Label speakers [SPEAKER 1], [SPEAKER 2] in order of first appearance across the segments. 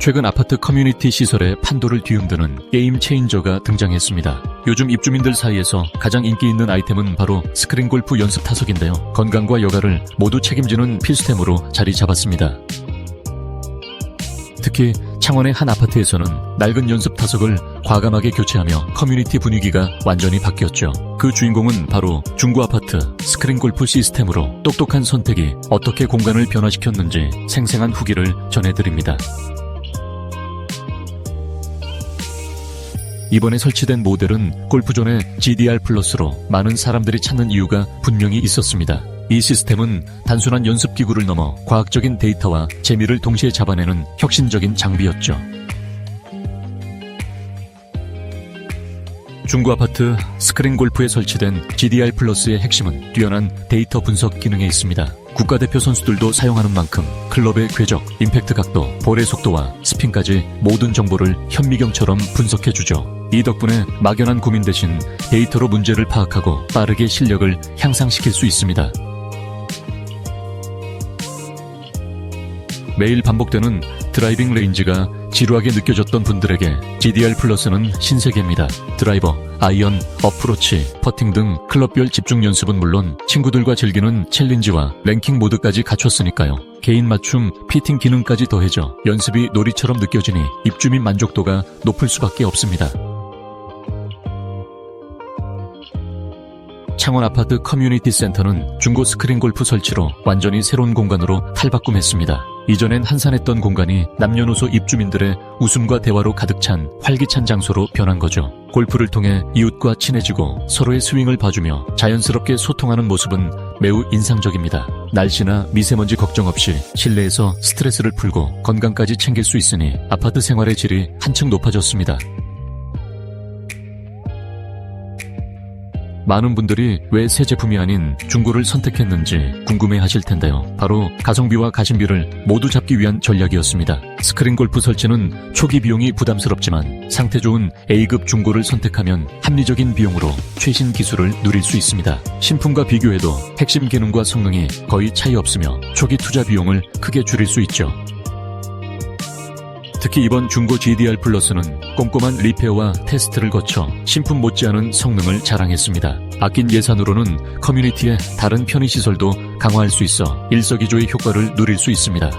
[SPEAKER 1] 최근 아파트 커뮤니티 시설의 판도를 뒤흔드는 게임 체인저가 등장했습니다. 요즘 입주민들 사이에서 가장 인기 있는 아이템은 바로 스크린 골프 연습 타석인데요. 건강과 여가를 모두 책임지는 필수템으로 자리 잡았습니다. 특히 창원의 한 아파트에서는 낡은 연습 타석을 과감하게 교체하며 커뮤니티 분위기가 완전히 바뀌었죠. 그 주인공은 바로 중구 아파트 스크린 골프 시스템으로 똑똑한 선택이 어떻게 공간을 변화시켰는지 생생한 후기를 전해드립니다. 이번에 설치된 모델은 골프존의 GDR 플러스로 많은 사람들이 찾는 이유가 분명히 있었습니다. 이 시스템은 단순한 연습 기구를 넘어 과학적인 데이터와 재미를 동시에 잡아내는 혁신적인 장비였죠. 중구 아파트 스크린 골프에 설치된 GDR 플러스의 핵심은 뛰어난 데이터 분석 기능에 있습니다. 국가대표 선수들도 사용하는 만큼 클럽의 궤적, 임팩트 각도, 볼의 속도와 스핀까지 모든 정보를 현미경처럼 분석해주죠. 이 덕분에 막연한 고민 대신 데이터로 문제를 파악하고 빠르게 실력을 향상시킬 수 있습니다. 매일 반복되는 드라이빙 레인지가 지루하게 느껴졌던 분들에게 GDR 플러스는 신세계입니다. 드라이버, 아이언, 어프로치, 퍼팅 등 클럽별 집중 연습은 물론 친구들과 즐기는 챌린지와 랭킹 모드까지 갖췄으니까요. 개인 맞춤, 피팅 기능까지 더해져 연습이 놀이처럼 느껴지니 입주민 만족도가 높을 수밖에 없습니다. 창원 아파트 커뮤니티 센터는 중고 스크린 골프 설치로 완전히 새로운 공간으로 탈바꿈했습니다. 이전엔 한산했던 공간이 남녀노소 입주민들의 웃음과 대화로 가득 찬 활기찬 장소로 변한 거죠. 골프를 통해 이웃과 친해지고 서로의 스윙을 봐주며 자연스럽게 소통하는 모습은 매우 인상적입니다. 날씨나 미세먼지 걱정 없이 실내에서 스트레스를 풀고 건강까지 챙길 수 있으니 아파트 생활의 질이 한층 높아졌습니다. 많은 분들이 왜 새 제품이 아닌 중고를 선택했는지 궁금해 하실 텐데요. 바로 가성비와 가심비를 모두 잡기 위한 전략이었습니다. 스크린 골프 설치는 초기 비용이 부담스럽지만 상태 좋은 A급 중고를 선택하면 합리적인 비용으로 최신 기술을 누릴 수 있습니다. 신품과 비교해도 핵심 기능과 성능이 거의 차이 없으며 초기 투자 비용을 크게 줄일 수 있죠. 특히 이번 중고 GDR 플러스는 꼼꼼한 리페어와 테스트를 거쳐 신품 못지않은 성능을 자랑했습니다. 아낀 예산으로는 커뮤니티의 다른 편의시설도 강화할 수 있어 일석이조의 효과를 누릴 수 있습니다.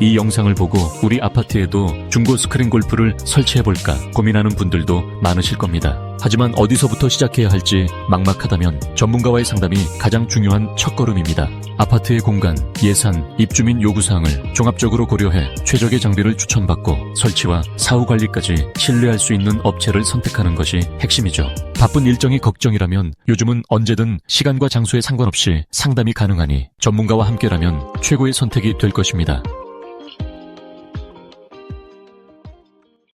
[SPEAKER 1] 이 영상을 보고 우리 아파트에도 중고 스크린 골프를 설치해볼까 고민하는 분들도 많으실 겁니다. 하지만 어디서부터 시작해야 할지 막막하다면 전문가와의 상담이 가장 중요한 첫걸음입니다. 아파트의 공간, 예산, 입주민 요구사항을 종합적으로 고려해 최적의 장비를 추천받고 설치와 사후 관리까지 신뢰할 수 있는 업체를 선택하는 것이 핵심이죠. 바쁜 일정이 걱정이라면 요즘은 언제든 시간과 장소에 상관없이 상담이 가능하니 전문가와 함께라면 최고의 선택이 될 것입니다.